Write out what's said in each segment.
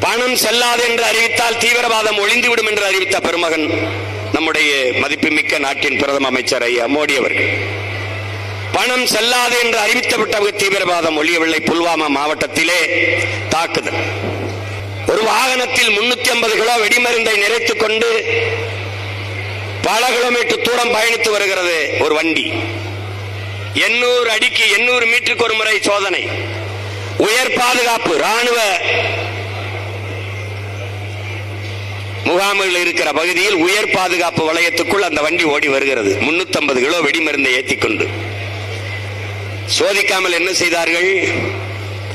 பணம் செல்லாது என்று அறிவித்தால் தீவிரவாதம் ஒளிந்துவிடும் என்று அறிவித்த பெருமகன் நம்முடைய மதிப்புமிக்க நாட்டின் பிரதம அமைச்சர் ஐயா மோடி அவர்கள். பணம் செல்லாது என்று அறிவித்தப்பட்ட தீவிரவாதம் ஒழியவில்லை. புல்வாமா மாவட்டத்திலே தாக்குதல். ஒரு வாகனத்தில் முன்னூத்தி ஐம்பது கிலோ வெடிமருந்தை நிறைத்துக் கொண்டு பல கிலோமீட்டர் தூரம் பயணித்து வருகிறது ஒரு வண்டி. எண்ணூறு அடிக்கு எண்ணூறு மீட்டருக்கு ஒரு முறை சோதனை. உயர் பாதுகாப்பு ராணுவ முகாம்கள் இருக்கிற பகுதியில் உயர் பாதுகாப்பு வளையத்துக்குள் அந்த வண்டி ஓடி வருகிறது. 350 கிலோ வெடிமருந்தை ஏற்றிக்கொண்டு சோதிக்காமல் என்ன செய்தார்கள்?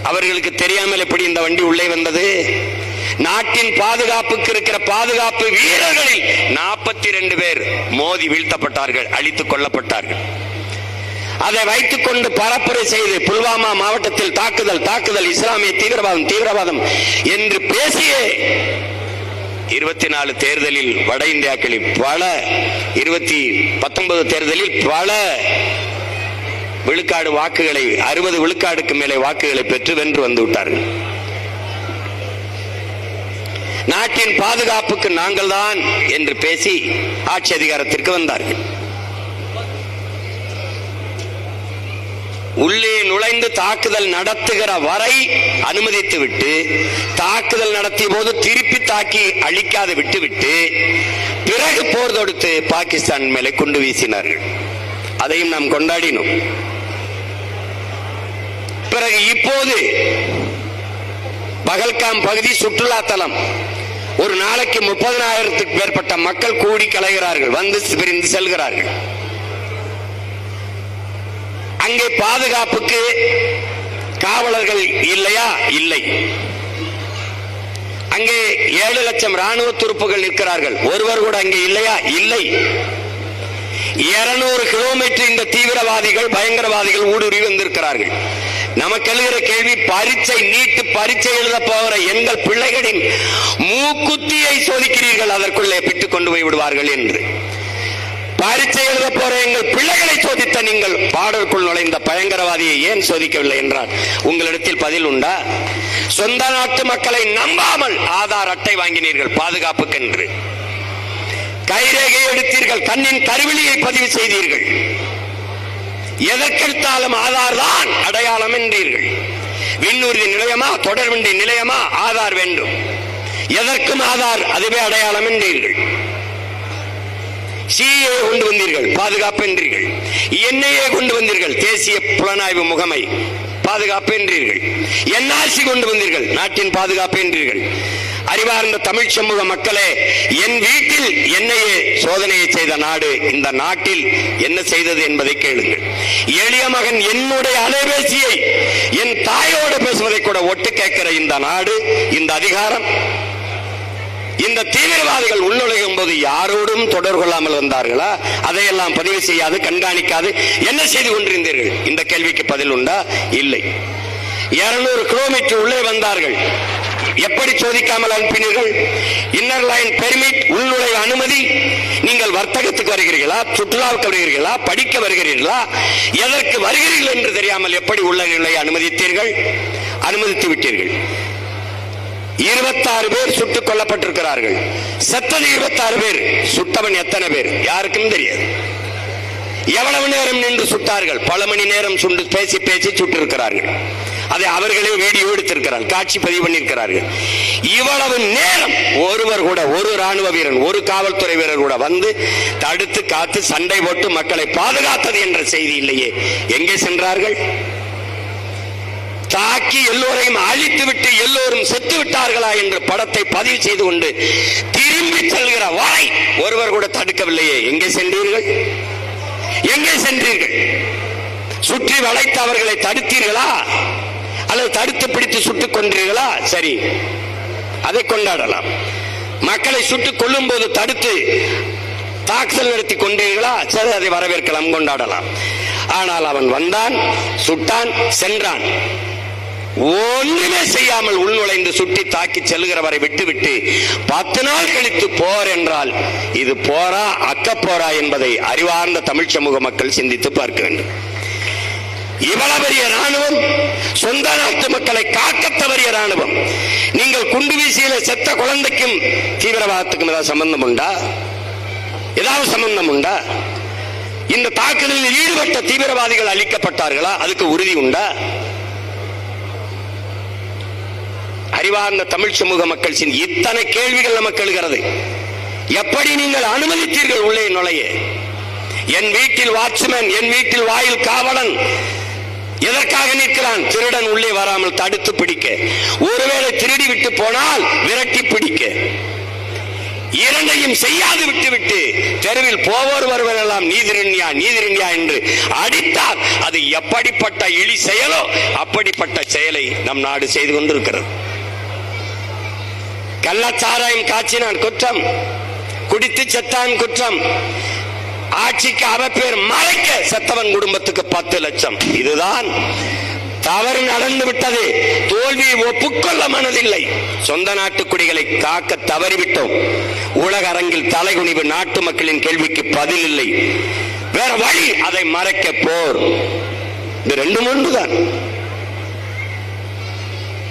அவர்களுக்கு தெரியாமல் எப்படி இந்த வண்டி உள்ளே வந்தது? நாட்டின் பாதுகாப்புக்கு இருக்கிற பாதுகாப்பு வீரர்களில் நாற்பத்தி ரெண்டு பேர் மோதி வீழ்த்தப்பட்டார்கள் அழித்துக் கொல்லப்பட்டார்கள். அதை வைத்துக் கொண்டு பரப்புரை செய்து புல்வாமா மாவட்டத்தில் தாக்குதல் தாக்குதல் இஸ்லாமிய தீவிரவாதம் தீவிரவாதம் என்று பேசியே இருபத்தி நாலு தேர்தலில் வட இந்தியாக்களில் பல இருபத்தி பத்தொன்பது தேர்தலில் பல விழுக்காடு வாக்குகளை அறுபது விழுக்காடுக்கு மேலே வாக்குகளை பெற்று வென்று வந்து விட்டார்கள். நாட்டின் பாதுகாப்புக்கு நாங்கள் தான் என்று பேசி ஆட்சி அதிகாரத்திற்கு வந்தார்கள். உள்ளே நுழைந்து தாக்குதல் நடத்துகிற வரை அனுமதித்து விட்டு தாக்குதல் நடத்திய போது திருப்பி தாக்கி அழிக்காது விட்டுவிட்டு பிறகு போர் தொடுத்து பாகிஸ்தான் மேலே கொண்டு வீசினார்கள். அதையும் நாம் கொண்டாடினோம். பிறகு இப்போது பகல்காம் பகுதி சுற்றுலா தலம். ஒரு நாளைக்கு முப்பதனாயிரத்துக்கு மேற்பட்ட மக்கள் கூடி கலைகிறார்கள் வந்து பிரிந்து செல்கிறார்கள். அங்கே பாதுகாப்புக்கு காவலர்கள் இல்லையா? இல்லை. அங்கே ஏழு லட்சம் ராணுவ துருப்புகள் நிற்கிறார்கள். ஒருவர் கூட அங்கே இல்லையா? இல்லை. இருநூறு கிலோமீட்டர் இந்த தீவிரவாதிகள் பயங்கரவாதிகள் ஊடுருவி வந்திருக்கிறார்கள். நமக்கு எழுகிற கேள்வி பரீட்சை நீட்டு பரீட்சை எழுத போகிற எங்கள் பிள்ளைகளின் மூக்குத்தியை சோதிக்கிறீர்கள் அதற்குள்ளே பிட்டுக் கொண்டு போய் விடுவார்கள் என்று. பரீட்சை எழுத போற எங்கள் பிள்ளைகளை சோதித்த நீங்கள் பாடலுக்குள் நுழைந்த பயங்கரவாதியை ஏன் சோதிக்கவில்லை என்றால் உங்களிடத்தில் பதில் உண்டா? சொந்த நாட்டு மக்களை நம்பாமல் ஆதார் அட்டை வாங்கினீர்கள் பாதுகாப்புக்கென்று கைரேகை எடுத்தீர்கள் கண்ணின் கருவிலியை பதிவு செய்தீர்கள். எதற்கெடுத்தாலும் ஆதார் தான் அடையாளம் என்றீர்கள். விண்ணூர்தி நிலையமா தொடர்வண்டி நிலையமா ஆதார் வேண்டும். எதற்கும் ஆதார் அதுவே அடையாளம் என்றீர்கள். சிஏ கொண்டு வந்தீர்கள் பாதுகாப்பு என்றீர்கள் என்ஐஏ கொண்டு வந்தீர்கள் தேசிய புலனாய்வு முகமை. பாதுகாப்பு என்றீர்கள் என்ஆர்சி கொண்டு வந்தீர்கள் நாட்டின் பாதுகாப்பு என்றீர்கள் அறிவார்ந்த தமிழ் சமூக மக்களே என் வீட்டில் என்னையே சோதனையை செய்த நாடு இந்த நாட்டில் என்ன செய்தது என்பதை கேளுங்கள். எளிய மகன் என்னுடைய அலைபேசியை என் தாயோடு பேசுவதை கூட ஒட்டு கேட்கிற இந்த நாடு இந்த அதிகாரம் இந்த தீவிரவாதிகள் உள்ளொழுகும் போது யாரோடும் தொடர்பு கொள்ளாமல் வந்தார்களா அதையெல்லாம் பதிவு செய்யாது கண்காணிக்காது. என்ன செய்து கொண்டிருந்தீர்கள்? இந்த கேள்விக்கு பதில் உண்டா? இல்லை. இருநூறு கிலோமீட்டர் உள்ளே வந்தார்கள். எப்படி சோதிக்காமல் அனுப்பினீர்கள்? இன்னர் லைன் பெர்மிட் உள்நுழைவு அனுமதி. நீங்கள் வர்த்தகத்துக்கு வருகிறீர்களா? சுற்றுலாவுக்கு வருகிறீர்களா? படிக்க வருகிறீர்களா? எதற்கு வருகிறீர்கள் என்று தெரியாமல் எப்படி உள்ள நிலையை அனுமதித்தீர்கள்? அனுமதித்து விட்டீர்கள். இருபத்தாறு பேர் சுட்டுக் கொல்லப்பட்டிருக்கிறார்கள். செத்தது இருபத்தாறு பேர். சுட்டவன் எத்தனை பேர்? யாருக்கும் தெரியாது. எவ்வளவு நேரம் நின்று சுட்டார்கள்? பல மணி நேரம் சுண்டு பேசி பேசி சுட்டிருக்கிறார்கள். அதை அவர்களே வீடியோ எடுத்திருக்கிறார்கள் காட்சி பதிவு பண்ணியிருக்கிறார்கள். இவ்வளவு நேரம் ஒருவர் கூட ஒரு ராணுவ வீரன் ஒரு காவல்துறை வீரர் கூட வந்து தடுத்து காத்து சண்டை போட்டு மக்களை பாதுகாத்தது என்ற செய்தி இல்லையே. எங்கே சென்றார்கள்? தாக்கி எல்லோரையும் அழித்து விட்டு எல்லோரும் செத்து விட்டார்களா என்று படத்தை பதிவு செய்து கொண்டு திரும்பி செல்கிற வரை ஒருவர் கூட தடுக்கவில்லையே. எங்கே சென்றீர்கள்? எங்கே சென்றீர்கள்? சுற்றி வளைத்து அவர்களை தடுத்தீர்களா? அல்லது தடுத்து பிடித்து சுட்டுக் கொன்றீர்களா? சரி அதை கொண்டாடலாம். மக்களை சுட்டுக் கொள்ளும் போது தடுத்து தாக்குதல் நடத்தி கொண்டீர்களா? சரி அதை வரவேற்கலாம் கொண்டாடலாம். ஆனால் அவன் வந்தான் சுட்டான் சென்றான். ஒன்றுமே செய்யாமல் உள்நுழைந்து சுட்டி தாக்கி செல்கிறவரை விட்டுவிட்டு பத்து நாள் கழித்து போர் என்றால் இது போரா அக்க போரா என்பதை அறிவார்ந்த தமிழ் சமூக மக்கள் சிந்தித்து பார்க்க வேண்டும். இவ்வளவு பெரிய ராணுவம் சொந்த நாட்டு மக்களை காக்க தவறிய ராணுவம் நீங்கள் குண்டு வீசியில செத்த குழந்தைக்கும் தீவிரவாதத்துக்கும் ஏதாவது சம்பந்தம் உண்டா? ஏதாவது சம்பந்தம் உண்டா? இந்த தாக்குதலில் ஈடுபட்ட தீவிரவாதிகள் அளிக்கப்பட்டார்களா அதுக்கு உறுதி உண்டா? அறிவார்ந்த தமிழ் சமூக மக்கள் இத்தனை கேள்விகள் நமக்கு எழுகிறது. எப்படி நீங்கள் அனுமதித்தீர்கள் உள்ளே நுழைய? என் வீட்டில் வாட்ச்மேன் என் வீட்டில் வாயில் காவலன் எதற்காக நிற்கிறான்? திருடன் உள்ளே வராமல் தடுத்து பிடிக்க. ஒருவேளை திருடி விட்டு போனால் விரட்டி பிடிக்க. இரண்டையும் செய்யாது விட்டுவிட்டு தெருவில் போவோர் வருவர் எல்லாம் நீதிரண்யா நீதிரண்யா என்று அடித்தால் அது எப்படிப்பட்ட இழி செயலோ அப்படிப்பட்ட செயலை நம் நாடு செய்து கொண்டிருக்கிறது. கள்ளச்சாராயம் காய்ச்சினான் குற்றம். குடித்து செத்தான் குற்றம். ஆட்சிக்கு அவப்பேர் மறைக்க செத்தவன் குடும்பத்துக்கு பத்து லட்சம். இதுதான் தவறு நடந்து விட்டது. தோல்வியை ஒப்புக்கொள்ள மனதில்லை. சொந்த நாட்டு குடிகளை காக்க தவறிவிட்டோம். உலக அரங்கில் தலைகுனிவு நாட்டு மக்களின் கேள்விக்கு பதில் இல்லை. வேற வழி அதை மறைக்க போர். இது ரெண்டும் ஒன்றுதான்.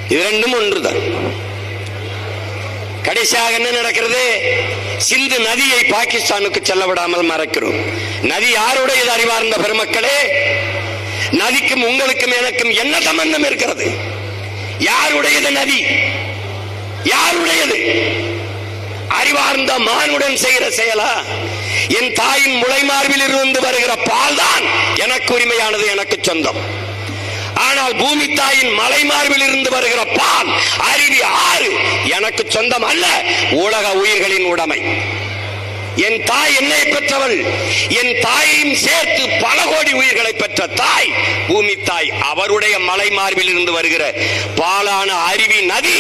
இது ரெண்டும் ஒன்றுதான். கடைசியாக என்ன நடக்கிறது? சிந்து நதியை பாகிஸ்தானுக்கு செல்ல விடாமல் மறைக்கிறோம். நதி யாருடையது அறிவார்ந்த பெருமக்களே? நதிக்கும் உங்களுக்கும் எனக்கும் என்ன சம்பந்தம் இருக்கிறது? யாருடையது நதி? யாருடையது? அறிவார்ந்த மானுடன் செய்கிற செயலா? என் தாயின் முளைமார்பில் இருந்து வருகிற பால் தான் எனக்கு உரிமையானது எனக்கு சொந்தம். ஆனால் பூமி தாயின் மலைமார்பில் இருந்து வருகிற பால் அருவி ஆறு எனக்கு சொந்தம் அல்ல உலக உயிர்களின் உடைமை. என் தாய் என்னை பெற்றவள். என் தாயையும் சேர்த்து பல கோடி உயிர்களை பெற்ற தாய் பூமி தாய் அவருடைய மலை மார்பில் இருந்து வருகிற பாலான அருவி நதி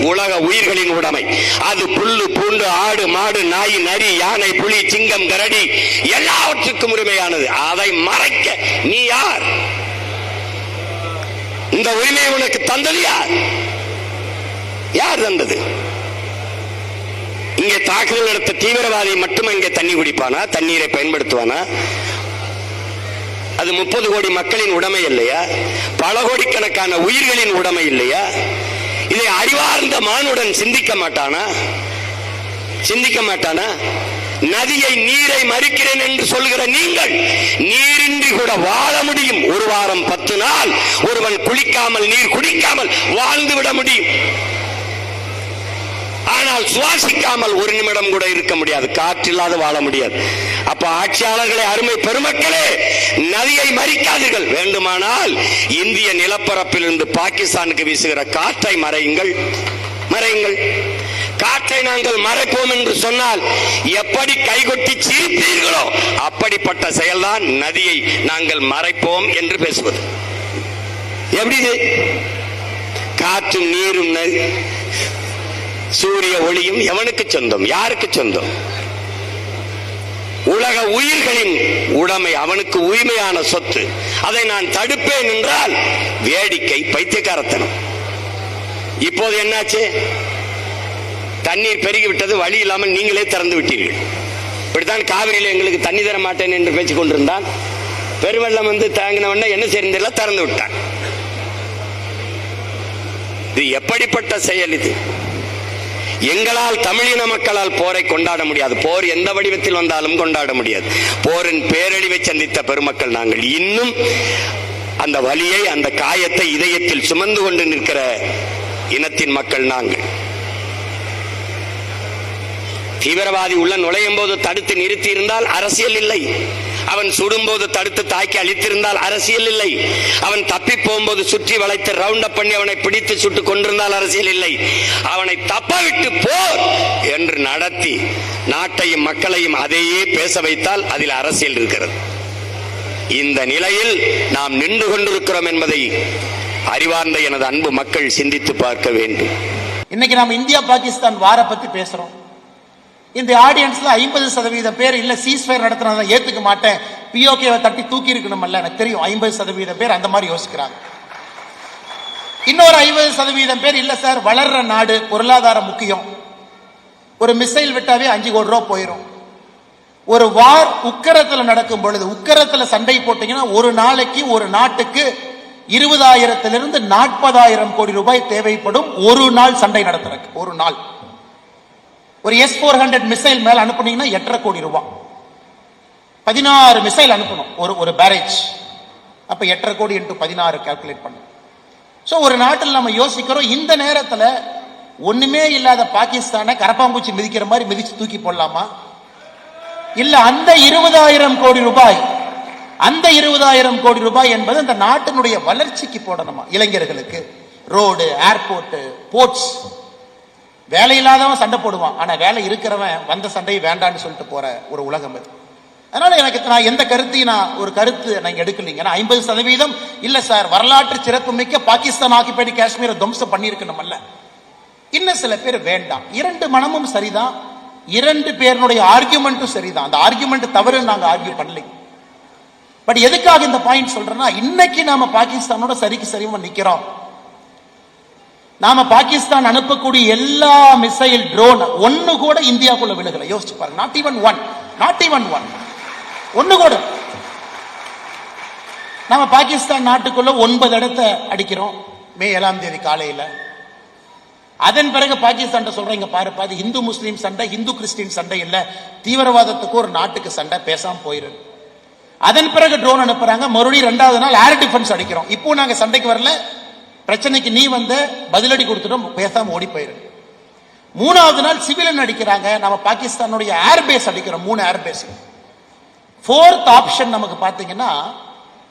உலக உயிர்களின் உடைமை. அது புல்லு பூண்டு ஆடு மாடு நாய் நரி யானை புலி சிங்கம் கரடி எல்லாவற்றுக்கும் உரிமையானது. அதை மறைக்க நீ யார்? இந்த உரிமையை உனக்கு தந்தது யார் யார் தந்தது? இங்கே தாக்குதல் நடத்த தீவிரவாதி மட்டும் இங்கே தண்ணி குடிப்பானா? தண்ணீரை பயன்படுத்துவானா? அது முப்பது கோடி மக்களின் உடைமை இல்லையா? பல கோடிக்கணக்கான உயிர்களின் உடைமை இல்லையா? இதை அறிவார்ந்த மானுடன் சிந்திக்க மாட்டானா? சிந்திக்க மாட்டானா? நதியை நீரை மறிக்கிறேன் என்று சொல்கிற நீங்கள் நீரின்றி கூட வாழ முடியும். ஒரு வாரம் பத்து நாள் ஒருவன் குளிக்காமல் நீர் குடிக்காமல் வாழ்ந்து விட முடியும். ஆனால் சுவாசிக்காமல் ஒரு நிமிடம் கூட இருக்க முடியாது. காற்றில்லாத வாழ முடியாது. அப்ப ஆட்சியாளர்களே அருமை பெருமக்களே நதியை மறிக்காதீர்கள். வேண்டுமானால் இந்திய நிலப்பரப்பில் இருந்து பாகிஸ்தானுக்கு வீசுகிற காற்றை மறையுங்கள். மறையுங்கள். காற்றை நாங்கள் மறைப்போம் என்று சொன்னால் எப்படி கைகொட்டி சிரித்தீர்களோ அப்படிப்பட்ட செயல்தான் நதியை நாங்கள் மறைப்போம் என்று பேசுவது. எப்படி இது? காற்றும் நீரும் சூரிய ஒளியும் எவனுக்கு சொந்தம்? யாருக்கு சொந்தம்? உலக உயிர்களின் உடைமை அவனுக்கு உரிமையான சொத்து. அதை நான் தடுப்பேன் என்றால் வேடிக்கை பைத்தியக்காரத்தனம். இப்போது என்னாச்சு? தண்ணீர் பெருகிவிட்டது வழி இல்லாமல் நீங்களே திறந்து விட்டீர்கள். இப்படித்தான் காவிரியில் எங்களுக்கு தண்ணி தர மாட்டேன் என்று பேச்சு கொண்டிருந்தான். பெருவெள்ளம் வந்து தாங்கின என்ன செய்யறதில்ல திறந்து விட்டான். இது எப்படிப்பட்ட செயல் இது? எங்களால் தமிழின மக்களால் போரை கொண்டாட முடியாது. போர் எந்த வடிவத்தில் வந்தாலும் கொண்டாட முடியாது. போரின் பேரழிவை சந்தித்த பெருமக்கள் நாங்கள் இன்னும் அந்த வலியை அந்த காயத்தை இதயத்தில் சுமந்து கொண்டு நிற்கிற இனத்தின் மக்கள் நாங்கள். தீவிரவாதி உள்ள நுழையும் போது தடுத்து நிறுத்தி இருந்தால் அரசியல் இல்லை. அவன் சுடும்போது தடுத்து தாக்கி அழித்திருந்தால் அரசியல் இல்லை. அவன் தப்பி போகும்போது சுற்றி வளைத்து ரவுண்ட் அப் பண்ணி அவனை பிடித்து சுட்டு கொண்டிருந்தால் அரசியல் இல்லை. அவனை தப்ப விட்டு போர் என்று நடத்தி நாட்டையும் மக்களையும் அதையே பேச வைத்தால் அதில் அரசியல் இருக்கிறது. இந்த நிலையில் நாம் நின்று கொண்டிருக்கிறோம் என்பதை அறிவார்ந்த எனது அன்பு மக்கள் சிந்தித்து பார்க்க வேண்டும். இன்னைக்கு நாம் இந்தியா பாகிஸ்தான் வார பத்தி பேசுறோம். இந்த ஆடியன்ஸ்ல ஐம்பது சதவீத பேர் இல்ல சீஸ்ஃபயர் நடத்துறத ஏத்துக்க மாட்டேன். பிஓகேவை தட்டி தூக்கி இருக்கணும்ல எனக்கு தெரியும். ஐம்பது சதவீத பேர் அந்த மாதிரி யோசிக்கிறாங்க. இன்னொரு ஐம்பது சதவீதம் பேர் இல்ல சார் வளர்ற நாடு பொருளாதாரம் முக்கியம். ஒரு மிசைல் விட்டாவே அஞ்சு கோடி ரூபா போயிடும் ஒரு வார் உக்கரத்தில் நடக்கும் பொழுது உக்கரத்தில் சண்டை போட்டீங்கன்னா ஒரு நாளைக்கு ஒரு நாட்டுக்கு இருபதாயிரத்திலிருந்து நாற்பதாயிரம் கோடி ரூபாய் தேவைப்படும். ஒரு நாள் சண்டை நடத்துறதுக்கு. ஒரு நாள். ஒரு எஸ் போர் ஹண்ட்ரட் மிசைல் மேல அனுப்புனீங்கன்னா எட்டரை கோடி ரூபாய் பதினாறு மிசைல் அனுப்பணும். ஒரு ஒரு பேரேஜ் அப்ப எட்டரை கோடி இன்ட்டு பதினாறு கால்குலேட் பண்ணும் ஸோ ஒரு நாட்டில் நம்ம யோசிக்கிறோம் இந்த நேரத்தில் ஒண்ணுமே இல்லாத பாகிஸ்தானை கரப்பாம்பூச்சி மிதிக்கிற மாதிரி மிதிச்சு தூக்கி போடலாமா? இல்ல அந்த இருபதாயிரம் கோடி ரூபாய் அந்த இருபதாயிரம் கோடி ரூபாய் என்பது அந்த நாட்டினுடைய வளர்ச்சிக்கு போடணுமா? இளைஞர்களுக்கு. ரோடு ஏர்போர்ட் போர்ட்ஸ் வேலை இல்லாதவன் சண்டை போடுவான். ஆனால் வேலை இருக்கிறவன் வந்த சண்டையை வேண்டான்னு சொல்லிட்டு போற ஒரு உலகம் அது. அதனால எனக்கு நான் எந்த கருத்தையும் நான் ஒரு கருத்து நான் எடுக்கலைங்க. ஏன்னா ஐம்பது சதவீதம் இல்ல சார் வரலாற்று சிறப்பு மிக்க பாகிஸ்தான் ஆக்கிபைடு காஷ்மீரை துவம்சம் பண்ணியிருக்கணும்ல இன்னும் சில பேர் வேண்டாம். இரண்டு மனமும் சரிதான். இரண்டு பேருடைய ஆர்கியூமெண்ட்டும் சரிதான். அந்த ஆர்கியூமெண்ட் தவறு நாங்கள் ஆர்கியூ பண்ணலைங்க. பட் எதுக்காக இந்த பாயிண்ட் சொல்றேன்னா இன்னைக்கு நாம பாகிஸ்தானோட சரிக்கு சரிவா நிக்கிறோம். நாம பாகிஸ்தான் அனுப்பக்கூடிய எல்லா மிசைல் ட்ரோன் ஒன்னு கூட இந்தியாக்குள்ள விழுகல. யோசிச்சு பாருங்க. Not even one not even one ஒன்னு கூட. நாம பாகிஸ்தான் நாட்டுக்குள்ள ஒன்பது இடத்த அடிக்கிறோம். மே ஏழாம் தேதி காலையில. அதன் பிறகு பாகிஸ்தான் சொல்றேன் இங்க பாருப்பா அது இந்து முஸ்லீம் சண்டை இந்து கிறிஸ்டின் சண்டை இல்ல. தீவிரவாதத்துக்கு ஒரு நாட்டுக்கு சண்டை பேசாம போயிரு. அதன் பிறகு ட்ரோன் அனுப்புறாங்க. மறுபடியும் ரெண்டாவது நாள் ஏர் டிஃபென்ஸ் அடிக்கிறோம். இப்போ நாங்க சண்டைக்கு வரல. பிரச்சனைக்கு நீ வந்து பதிலடி கொடுத்துட்டும் பேசாம ஓடி போயிரு. மூணாவது நாள் சிவிலன் அடிக்கிறாங்க நம்ம பாகிஸ்தானுடைய ஏர் பேஸ் அடிக்கிறோம் மூணு ஏர் பேஸ் ஃபோர்த் ஆப்ஷன் நமக்கு பார்த்தீங்கன்னா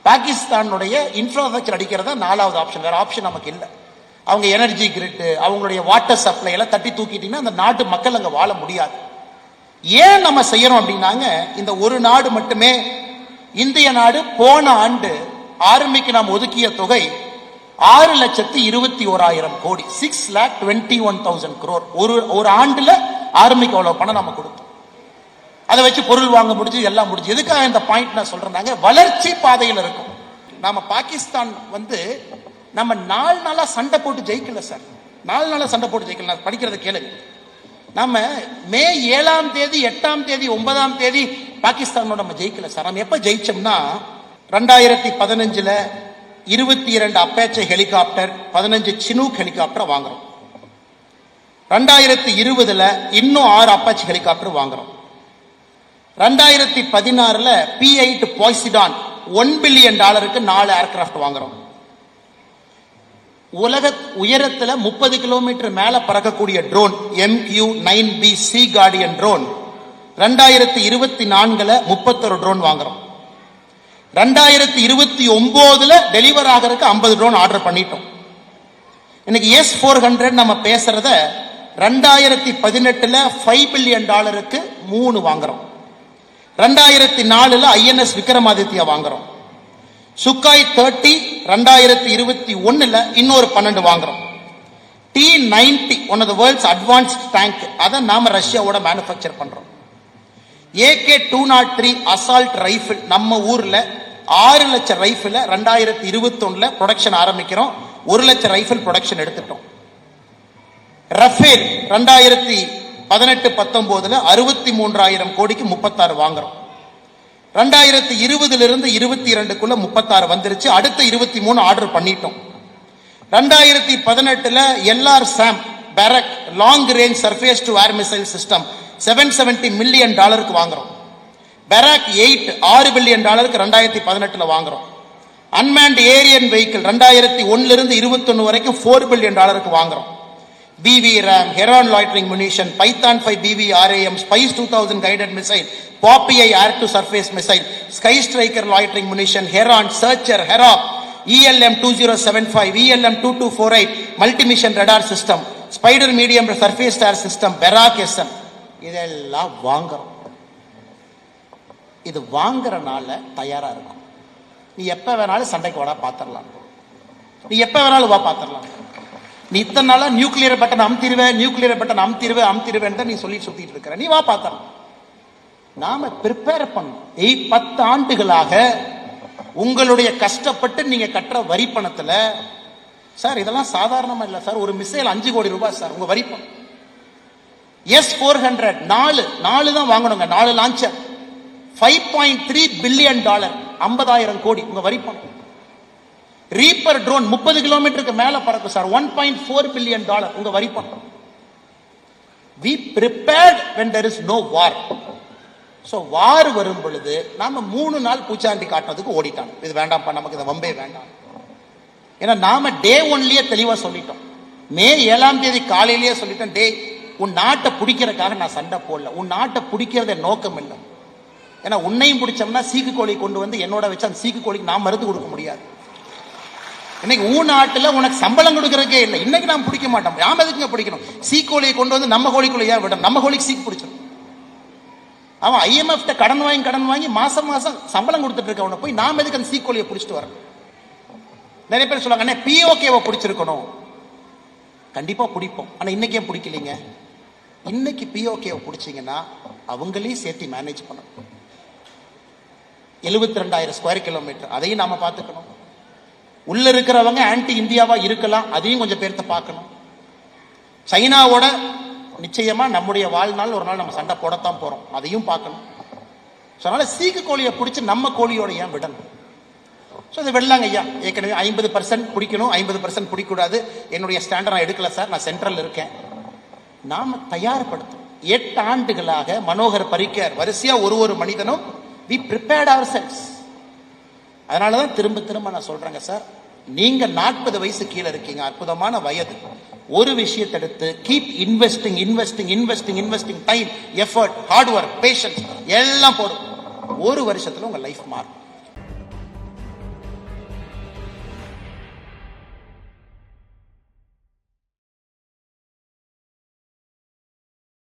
பாகிஸ்தானுடைய இன்ஃப்ராஸ்ட்ரக்சர் அடிக்கிறதா நாலாவது ஆப்ஷன் வேற ஆப்ஷன் நமக்கு இல்லை. அவங்க எனர்ஜி கிரிட்டு அவங்களுடைய வாட்டர் சப்ளை எல்லாம் தட்டி தூக்கிட்டீங்கன்னா அந்த நாட்டு மக்கள் அங்கே வாழ முடியாது. ஏன் நம்ம செய்யறோம் அப்படின்னாங்க இந்த ஒரு நாடு மட்டுமே இந்திய நாடு போன ஆண்டு ஆர்மிக்கு நாம் ஒதுக்கிய தொகை ஆறு லட்சத்து இருபத்தி ஓராயிரம் கோடி six lakh twenty one thousand crore ஒரு ஒரு ஆண்டுல ஆர்மிக்கு அவ்வளவு பணம் நம்ம கொடுத்தோம். அதை வச்சு பொருள் வாங்க முடிஞ்சு எல்லாம் முடிஞ்சு. எதுக்காக இந்த பாயிண்ட் நான் சொல்றேன்னாங்க வளர்ச்சி பாதையில் இருக்கும். நாம பாகிஸ்தான் வந்து நம்ம நாலு நாளா சண்டை போட்டு ஜெயிக்கல சார். நாலு நாளா சண்டை போட்டு ஜெயிக்கல. நான் படிக்கிறத கேளுங்க நம்ம மே ஏழாம் தேதி எட்டாம் தேதி ஒன்பதாம் தேதி பாகிஸ்தானோட நம்ம ஜெயிக்கல சார். நம்ம எப்ப ஜெயிச்சோம்னா ரெண்டாயிரத்தி பதினஞ்சுல இருபத்தி இரண்டு அப்பேச்சை ஹெலிகாப்டர் பதினஞ்சு சினூக் ஹெலிகாப்டர் வாங்குறோம். ரெண்டாயிரத்தி இருபதுல இன்னும் ஆறு அப்பாச்சி ஹெலிகாப்டர் வாங்குறோம். ரெண்டாயிரத்தி பதினாறுல B eight Poseidon one billion டாலருக்கு நாலு ஏர்கிராஃப்ட் வாங்குறோம். உலக உயரத்தில் முப்பது கிலோமீட்டர் மேல பறக்கக்கூடிய drone MQ nine B Sea Guardian drone ரெண்டாயிரத்தி இருபத்தி நான்குல முப்பத்தொரு ட்ரோன் வாங்குறோம். ரெண்டாயிரத்தி இருபத்தி ஒன்பதுல டெலிவர் ஆகிறதுக்கு ஐம்பது ட்ரோன் ஆர்டர் பண்ணிட்டோம். இன்னைக்கு எஸ் ஃபோர் ஹண்ட்ரட் நம்ம பேசுறத ரெண்டாயிரத்தி பதினெட்டுல ஃபைவ் பில்லியன் டாலருக்கு மூணு வாங்குறோம். ரெண்டாயிரத்தி நாலுல ஐஎன்எஸ் விக்ரமாதித்யா வாங்குறோம். சுக்காய் தேர்ட்டி ரெண்டாயிரத்தி இருபத்தி ஒன்னுல இன்னொரு பன்னெண்டு வாங்குறோம். T ninety one of the world's advanced tank அதை நாம ரஷ்யாவோட மேனுஃபேக்சர் பண்றோம். AK two naught three assault rifle நம்ம ஊர்ல ஆறு லட்சம் ரைஃபிள ரெண்டாயிரத்தி இருபத்தொன்னுல ப்ரொடக்ஷன் ஆரம்பிக்கிறோம். ஒரு லட்சம் ரைஃபிள் ப்ரொடக்ஷன் எடுத்துட்டோம். ரஃபேல் ரெண்டாயிரத்தி பதினெட்டு பத்தொன்பதுல அறுபத்தி மூன்றாயிரம் கோடிக்கு முப்பத்தாறு வாங்குறோம். ரெண்டாயிரத்தி இருபதுல இருந்து இருபத்தி இரண்டுக்குள்ள முப்பத்தாறு வந்துருச்சு. அடுத்த இருபத்தி மூணு ஆர்டர் பண்ணிட்டோம். ரெண்டாயிரத்தி பதினெட்டுல LR SAM Barak long range surface to air missile system seven seventy million டாலருக்கு வாங்குறோம். பெராக் எயிட் ஆறு பில்லியன் டாலருக்கு ரெண்டாயிரத்தி பதினெட்டில் வாங்குறோம். அன்மேண்ட் ஏரியன் வெஹிக்கிள் ரெண்டாயிரத்தி ஒன்னிலிருந்து இருபத்தொன்று வரைக்கும் ஃபோர் பில்லியன் டாலருக்கு வாங்குறோம். PV RAM Heron loitering munition Python five PV RAM Spice two thousand guided missile Popeye air to surface missile Sky Striker loitering munition Heron Searcher Harop ELM two zero seven five ELM two two four eight multimission radar system Spyder medium surface star system Barak SM இதெல்லாம் வாங்குறோம். இது வாங்குறனால தயாரா இருக்கும். நீ எப்ப வேணாலும் சண்டைக்கு வாடா பாத்திரலாம். நீ எப்ப வேணாலும் வா பாத்திரலாம். நீ இத்தனை நாளா நியூக்ளியர் பட்டன் அமுத்திருவேன் நியூக்ளியர் பட்டன் அமுத்திருவேன் அமுத்திருவேன் நீ சொல்லி சுத்திட்டு இருக்கிற. நீ வா பாத்திரலாம் நாம ப்ரிப்பேர் பண்ணணும். எய் பத்து ஆண்டுகளாக உங்களுடைய கஷ்டப்பட்டு நீங்க கட்டுற வரி பணத்துல சார் இதெல்லாம் சாதாரணமா இல்ல சார். ஒரு மிசைல் அஞ்சு கோடி ரூபாய் சார் உங்க வரி பணம். எஸ் ஃபோர் ஹண்ட்ரட் நாலு நாலு தான் வாங்கணுங்க நாலு launcher five point three billion dollar ஐம்பதாயிரம் கோடி உங்க வரி பணம் ரீப்பர் ட்ரோன் முப்பது கிலோமீட்டருக்கு மேல பறக்கும் sir one point four billion dollar உங்க வரி பணம் we prepared when there is no war so war வரும் பொழுது நாம மூணு நாள் பூச்சாண்டி காட்டுறதுக்கு ஓடிட்டான் இது வேண்டாம்ப்பா நமக்கு இந்த வம்பே வேண்டாம். ஏன்னா நாம டே ஒன்லயே தெளிவா சொல்லிட்டோம். மே ஏழாம் தேதி காலையிலேயே சொல்லிட்டோம் டே உன் நாட்டை பிடிக்கிறதுக்காக நான் சண்டை போடல. உன் நாட்டை பிடிக்கிறது நோக்கம் இல்லை ஏன்னா உன்னையும் பிடிச்சோம்னா சீக்கு கோழி கொண்டு வந்து என்னோட வச்சு அந்த சீக்கு கோழிக்கு நான் மருந்து கொடுக்க முடியாது. இன்னைக்கு ஊ நாட்டில் உனக்கு சம்பளம் கொடுக்கறதுக்கே இல்லை. இன்னைக்கு நாம் பிடிக்க மாட்டோம் நாம் எதுக்குங்க பிடிக்கணும்? சீக்கோழியை கொண்டு வந்து நம்ம கோழிக்குள்ள ஏன் விடணும். நம்ம கோழிக்கு சீக்கு பிடிச்சிடும் அவன் ஐஎம்எஃப் கடன் வாங்கி கடன் வாங்கி மாசம் மாசம் சம்பளம் கொடுத்துட்டு இருக்கவனை போய் நாம் எதுக்கு அந்த சீக்கோழியை பிடிச்சிட்டு வரணும்? நிறைய பேர் சொல்லுவாங்க அண்ணே பிஓகேவை பிடிச்சிருக்கணும். கண்டிப்பாக பிடிப்போம். ஆனால் இன்னைக்கு ஏன் பிடிக்கலீங்க? இன்னைக்கு பிஓகேவை பிடிச்சீங்கன்னா அவங்களையும் சேர்த்து மேனேஜ் பண்ணணும். எழுபத்தி ரெண்டாயிரம் ஸ்கொயர் கிலோமீட்டர் அதையும் நாம பார்த்துக்கணும். உள்ள இருக்கிறவங்க ஆன்டி இந்தியாவா இருக்கலாம். அதையும் கொஞ்சம் பேர்த்த பார்க்கணும். சைனாவோட நிச்சயமா நம்முடைய வாழ்நாள் ஒரு நாள் நம்ம சண்டை போடத்தான் போறோம். அதையும் பார்க்கணும். ஸோ அதனால சீக்கு கோழியை பிடிச்சி நம்ம கோழியோட ஏன் விடணும்? ஸோ இது விடலாங்க ஐயா. ஏற்கனவே ஐம்பது பர்சன்ட் பிடிக்கணும். ஐம்பது பர்சன்ட் பிடிக்கக்கூடாது. என்னுடைய ஸ்டாண்டர்ட் நான் எடுக்கல சார். நான் சென்ட்ரல் இருக்கேன். நாம் தயார்படுத்தும் எட்டு ஆண்டுகளாக மனோகர் பரிக்கர் வரிசையாக ஒரு ஒரு மனிதனும் வி ஆர் செல்ஸ் அதனால தான் திரும்ப திரும்ப நான் சொல்றேங்க சார் நீங்க நாற்பது வயசு கீழே இருக்கீங்க அற்புதமான வயது. ஒரு விஷயத்தை எடுத்து keep investing investing investing investing time effort hard work patience எல்லாம் போடும் ஒரு வருஷத்துல உங்க லைஃப் மாறும்.